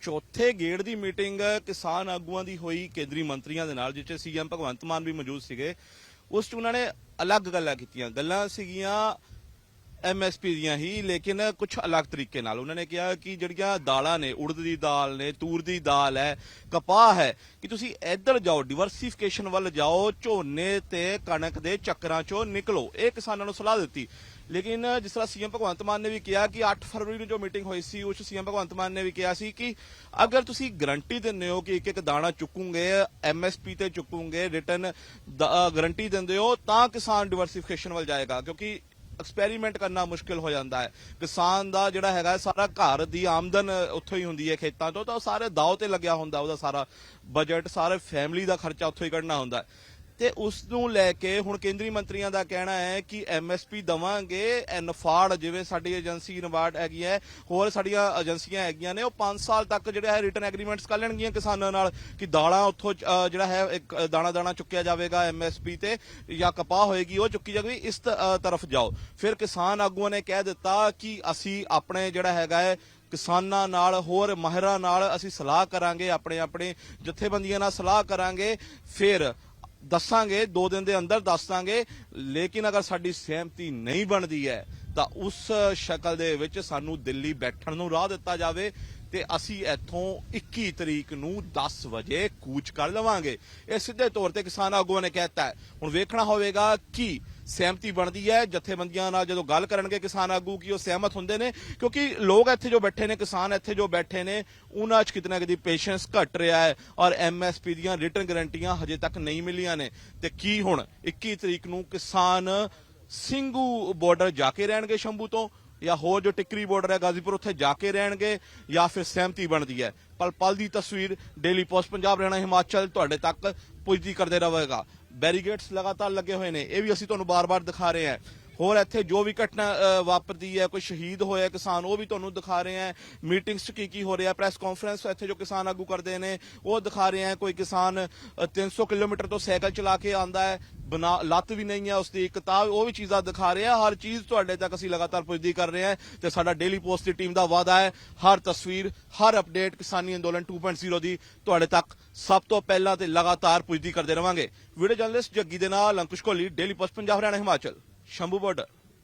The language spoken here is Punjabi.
ਚੌਥੇ ਗੇੜ ਦੀ ਮੀਟਿੰਗ ਕਿਸਾਨ ਆਗੂਆਂ ਦੀ ਹੋਈ, ਕੇਂਦਰੀ ਮੰਤਰੀਆਂ ਦੇ ਨਾਲ, ਜਿੱਥੇ ਸੀਐਮ ਭਗਵੰਤ ਮਾਨ ਵੀ ਮੌਜੂਦ ਸੀਗੇ। ਉਸ 'ਚ ਉਹਨਾਂ ਨੇ ਅਲੱਗ ਗੱਲਾਂ ਕੀਤੀਆਂ। ਗੱਲਾਂ ਸੀਗੀਆਂ ਐਮਐਸਪੀ ਦੀਆਂ ਹੀ, ਲੇਕਿਨ ਕੁਝ ਅਲੱਗ ਤਰੀਕੇ ਨਾਲ। ਉਹਨਾਂ ਨੇ ਕਿਹਾ ਕਿ ਜਿਹੜੀਆਂ ਦਾਲਾਂ ਨੇ, ਉੜਦ ਦੀ ਦਾਲ ਨੇ, ਤੂਰ ਦੀ ਦਾਲ ਹੈ, ਕਪਾਹ ਹੈ, ਕਿ ਤੁਸੀਂ ਇੱਧਰ ਜਾਓ ਡਿਵਰਸੀਫਿਕੇਸ਼ਨ ਵੱਲ ਜਾਓ, ਝੋਨੇ ਤੇ ਕਣਕ ਦੇ ਚੱਕਰਾਂ ਚੋਂ ਨਿਕਲੋ। ਇਹ ਕਿਸਾਨਾਂ ਨੂੰ ਸਲਾਹ ਦਿੱਤੀ। ਲੇਕਿਨ ਜਿਸ ਤਰ੍ਹਾਂ ਸੀਐਮ ਭਗਵੰਤ ਮਾਨ ਨੇ ਵੀ ਕਿਹਾ ਕਿ 8 ਫਰਵਰੀ ਨੂੰ ਜੋ ਮੀਟਿੰਗ ਹੋਈ ਸੀ, ਉਸ ਸੀਐਮ ਭਗਵੰਤ ਮਾਨ ਨੇ ਵੀ ਕਿਹਾ ਸੀ ਕਿ ਅਗਰ ਤੁਸੀਂ ਗਰੰਟੀ ਦਿੰਦੇ ਹੋ ਕਿ ਇੱਕ ਇੱਕ ਦਾਣਾ ਚੁੱਕੂਗੇ ਐਮਐਸਪੀ ਤੇ ਚੁੱਕੂਗੇ ਰਿਟਰਨ ਗਰੰਟੀ ਦਿੰਦੇ ਹੋ, ਤਾਂ ਕਿਸਾਨ ਡਿਵਰਸਿਫਿਕੇਸ਼ਨ ਵੱਲ ਜਾਏਗਾ, ਕਿਉਂਕਿ ਐਕਸਪੈਰੀਮੈਂਟ ਕਰਨਾ ਮੁਸ਼ਕਿਲ ਹੋ ਜਾਂਦਾ ਹੈ ਕਿਸਾਨ ਦਾ ਜਿਹੜਾ ਹੈਗਾ, ਸਾਰਾ ਘਰ ਦੀ ਆਮਦਨ ਉੱਥੋਂ ਹੀ ਹੁੰਦੀ ਹੈ ਖੇਤਾਂ ਤੋਂ, ਤਾਂ ਉਹ ਸਾਰੇ ਦਾਅ ਤੇ ਲੱਗਿਆ ਹੁੰਦਾ, ਉਹਦਾ ਸਾਰਾ ਬਜਟ ਸਾਰੇ ਫੈਮਿਲੀ ਦਾ ਖਰਚਾ ਉੱਥੋਂ ਹੀ ਕੱਢਣਾ ਹੁੰਦਾ ਹੈ। ਤੇ ਉਸ ਨੂੰ ਲੈ ਕੇ ਹੁਣ ਕੇਂਦਰੀ ਮੰਤਰੀਆਂ ਦਾ ਕਹਿਣਾ ਹੈ ਕਿ ਐਮਐਸਪੀ ਦਵਾਂਗੇ ਨਫਾੜ ਜਿਵੇਂ ਸਾਡੀ ਏਜੰਸੀ ਨਵਾਰਡ ਹੈਗੀ ਹੈ, ਹੋਰ ਸਾਡੀਆਂ ਏਜੰਸੀਆਂ ਹੈਗੀਆਂ ਨੇ, ਉਹ 5 ਸਾਲ ਤੱਕ ਜਿਹੜਾ ਹੈ ਰਿਟਰਨ ਐਗਰੀਮੈਂਟਸ ਕਰ ਲੈਣਗੀਆਂ ਕਿਸਾਨਾਂ ਨਾਲ ਕਿ ਦਾਲਾਂ ਉੱਥੋਂ ਜਿਹੜਾ ਹੈ ਇੱਕ ਦਾਣਾ ਦਾਣਾ ਚੁੱਕਿਆ ਜਾਵੇਗਾ ਐਮਐਸਪੀ ਤੇ ਜਾਂ ਕਪਾਹ ਹੋਏਗੀ, ਉਹ ਚੁੱਕੀ ਜਾਵੇਗੀ, ਇਸ ਤਰਫ ਜਾਓ। ਫਿਰ ਕਿਸਾਨ ਆਗੂਆਂ ਨੇ ਕਹਿ ਦਿੱਤਾ ਕਿ ਅਸੀਂ ਆਪਣੇ ਜਿਹੜਾ ਹੈਗਾ ਹੈ ਕਿਸਾਨਾਂ ਨਾਲ, ਹੋਰ ਮਾਹਿਰਾਂ ਨਾਲ ਅਸੀਂ ਸਲਾਹ ਕਰਾਂਗੇ ਆਪਣੇ ਆਪਣੇ ਜਥੇਬੰਦੀਆਂ ਨਾਲ ਸਲਾਹ ਕਰਾਂਗੇ। ਫਿਰ ਦੱਸਾਂਗੇ 2 ਦਿਨ ਦੇ ਅੰਦਰ ਦੱਸ ਦਾਂਗੇ ਲੇਕਿਨ ਅਗਰ ਸਾਡੀ ਸਹਿਮਤੀ ਨਹੀਂ ਬਣਦੀ ਹੈ, ਤਾਂ ਉਸ ਸ਼ਕਲ ਦੇ ਵਿੱਚ ਸਾਨੂੰ ਦਿੱਲੀ ਬੈਠਣ ਨੂੰ ਰਾਹ ਦਿੱਤਾ ਜਾਵੇ ਤੇ ਅਸੀਂ ਇੱਥੋਂ 21 ਤਰੀਕ ਨੂੰ 10 ਵਜੇ ਕੂਚ ਕਰ ਲਵਾਂਗੇ। ਇਹ ਸਿੱਧੇ ਤੌਰ ਤੇ ਕਿਸਾਨ ਆਗੂਆਂ ਨੇ ਕਹਿਤਾ ਹੈ। ਹੁਣ ਵੇਖਣਾ ਹੋਵੇਗਾ ਕਿ ਸਹਿਮਤੀ ਬਣਦੀ ਹੈ। ਜਥੇਬੰਦੀਆਂ ਨਾਲ ਜਦੋਂ ਗੱਲ ਕਰਨਗੇ ਕਿਸਾਨ ਆਗੂ, ਕਿ ਉਹ ਸਹਿਮਤ ਹੁੰਦੇ ਨੇ? ਕਿਉਂਕਿ ਲੋਕ ਇੱਥੇ ਜੋ ਬੈਠੇ ਨੇ, ਕਿਸਾਨ ਇੱਥੇ ਜੋ ਬੈਠੇ ਨੇ, ਉਹਨਾਂ 'ਚ ਕਿਤਨਾ ਕਿਤੇ ਪੇਸ਼ੈਂਸ ਘਟ ਰਿਹਾ ਹੈ ਔਰ ਐਮਐਸਪੀ ਦੀਆਂ ਰਿਟਰਨ ਗਰੰਟੀਆਂ ਹਜੇ ਤੱਕ ਨਹੀਂ ਮਿਲੀਆਂ ਨੇ। ਤੇ ਕੀ ਹੁਣ 21 ਤਰੀਕ ਨੂੰ ਕਿਸਾਨ ਸਿੰਘੂ ਬਾਰਡਰ ਜਾ ਕੇ ਰਹਿਣਗੇ ਸ਼ੰਭੂ ਤੋਂ? ਜਾਂ ਹੋਰ ਜੋ ਟਿੱਕਰੀ ਬਾਰਡਰ ਹੈ ਗਾਜ਼ੀਪੁਰ, ਉੱਥੇ ਜਾ ਕੇ ਰਹਿਣਗੇ ਜਾਂ ਫਿਰ ਸਹਿਮਤੀ ਬਣਦੀ ਹੈ? ਪਲ ਪਲ ਦੀ ਤਸਵੀਰ ਡੇਲੀ ਪੋਸਟ ਪੰਜਾਬ ਰਹਿਣਾ, ਹਿਮਾਚਲ ਤੁਹਾਡੇ ਤੱਕ ਪੁੱਜਦੀ ਕਰਦੇ ਰਹੇਗਾ ਬੈਰੀਗੇਟਸ ਲਗਾਤਾਰ ਲੱਗੇ ਹੋਏ ਨੇ। ਇਹ ਵੀ ਅਸੀਂ ਤੁਹਾਨੂੰ ਬਾਰ-ਬਾਰ ਦਿਖਾ ਰਹੇ ਹਾਂ। ਹੋਰ ਇੱਥੇ ਜੋ ਵੀ ਘਟਨਾ ਵਾਪਰਦੀ ਹੈ ਕੋਈ ਸ਼ਹੀਦ ਹੋਇਆ ਕਿਸਾਨ ਉਹ ਵੀ ਤੁਹਾਨੂੰ ਦਿਖਾ ਰਹੇ ਹਾਂ। ਮੀਟਿੰਗਸ 'ਚ ਕੀ ਕੀ ਹੋ ਰਿਹਾ ਪ੍ਰੈਸ ਕਾਨਫਰੰਸ ਇੱਥੇ ਜੋ ਕਿਸਾਨ ਆਗੂ ਕਰਦੇ ਨੇ ਉਹ ਦਿਖਾ ਰਹੇ ਹਾਂ ਕੋਈ ਕਿਸਾਨ ਅ, 300 ਕਿਲੋਮੀਟਰ ਤੋਂ ਸਾਈਕਲ ਚਲਾ ਕੇ ਆਂਦਾ ਹੈ ਬਨਾ ਲੱਤ ਵੀ ਨਹੀਂ ਹੈ ਉਸ ਦੀ ਕਿਤਾਬ ਉਹ ਵੀ ਚੀਜ਼ਾਂ ਦਿਖਾ ਰਹੇ ਆ ਹਰ ਚੀਜ਼ ਤੁਹਾਡੇ ਤੱਕ ਅਸੀਂ ਲਗਾਤਾਰ ਪੁੱਜਦੀ ਕਰ ਰਹੇ ਹਾਂ ਤੇ ਸਾਡਾ ਡੇਲੀ ਪੋਸਟ ਦੀ ਟੀਮ ਦਾ ਵਾਅਦਾ ਹੈ ਹਰ ਤਸਵੀਰ ਹਰ ਅਪਡੇਟ ਕਿਸਾਨੀ ਅੰਦੋਲਨ 2.0 ਦੀ ਤੁਹਾਡੇ ਤੱਕ ਸਭ ਤੋਂ ਪਹਿਲਾਂ ਤੇ ਲਗਾਤਾਰ ਪੁੱਜਦੀ ਕਰਦੇ ਰਵਾਂਗੇ। ਵੀਡੀਓ ਜਰਨਲਿਸਟ ਜੱਗੀ ਦੇ ਨਾਲ Ankush Kohli Daily Post Punjab Haryana Himachal. Shambhu border